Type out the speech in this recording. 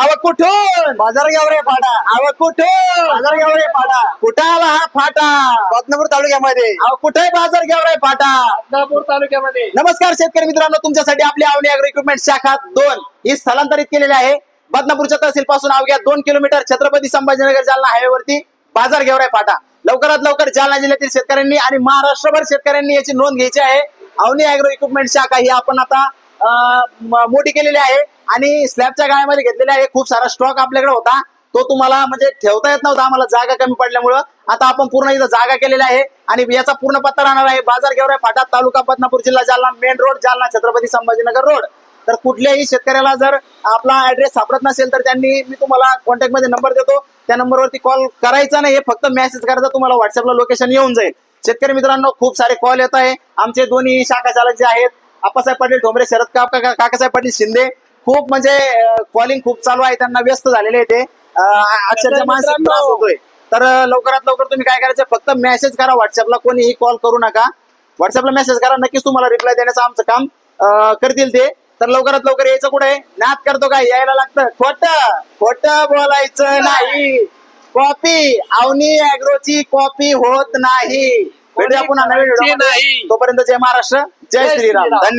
अव कुठून? बाजार गावरे फाटा. अव कुठून? बाजार गावरे फाटा. कुठं आला हा फाटा? बदनापूर तालुक्यामध्ये. अव कुठे बाजार घेवराय फाटा? बदनापूर तालुक्यामध्ये. नमस्कार शेतकरी मित्रांनो तुमच्यासाठी आपली आवडी अॅग्रो इक्विपमेंट शाखा दोन ही स्थलांतरित केलेली आहे. बदनापूरच्या तहसील पासून अवघ्या दोन किलोमीटर छत्रपती संभाजीनगर जालना हायवेवरती बाजार घेवराय फाटा. लवकरात लवकर जालना जिल्ह्यातील शेतकऱ्यांनी आणि महाराष्ट्रभर शेतकऱ्यांनी याची नोंद घ्यायची आहे. अवनी अॅग्रो इक्विपमेंट शाखा ही आपण आता मोठी केलेली आहे आणि स्लॅबच्या गाळ्यामध्ये घेतलेली आहे. खूप सारा स्टॉक आपल्याकडे होता. तो तुम्हाला म्हणजे ठेवता येत नव्हता. आम्हाला जागा कमी पडल्यामुळं. आता आपण पूर्ण इथं जागा केलेला आहे आणि याचा पूर्ण पत्ता राहणार आहे बाजार गेवराय फाटा तालुका बदनापूर जिल्हा Jalna main road Jalna Chhatrapati Sambhajinagar road तर कुठल्याही शेतकऱ्याला जर आपला ऍड्रेस सापडत नसेल तर त्यांनी मी तुम्हाला कॉन्टॅक्टमध्ये नंबर देतो. त्या नंबरवरती कॉल करायचा नाही. हे फक्त मेसेज करायचा. तुम्हाला व्हॉट्सअपला लोकेशन येऊन जाईल. शेतकरी मित्रांनो खूप सारे कॉल येत आहे. आमचे दोन्ही शाखा चालक जे आहेत आप्पासाहेब पाटील ठोंबरे शरद काका काकासाहेब पाटील शिंदे खूप म्हणजे कॉलिंग खूप चालू आहे त्यांना व्यस्त झालेले आहे ते. अक्षरशः मानसिक. त्रास होतोय. तर लवकरात लवकर तुम्ही काय करायचं फक्त मेसेज करा व्हॉट्सअपला कोणीही कॉल करू नका. व्हॉट्सअपला मेसेज करा नक्कीच तुम्हाला रिप्लाय देण्याचं आमचं काम करतील ते. तर लवकरात लवकर यायचं कुठे? नाद करतो काय? यायला लागतं. खोट खोट बोलायचं नाही. कॉपी अवनी अॅग्रोची कॉपी होत नाही. भेटूया पुन्हा नवीन नाही. तोपर्यंत जय महाराष्ट्र जय जय श्रीराम श्रीराम. धन्यवाद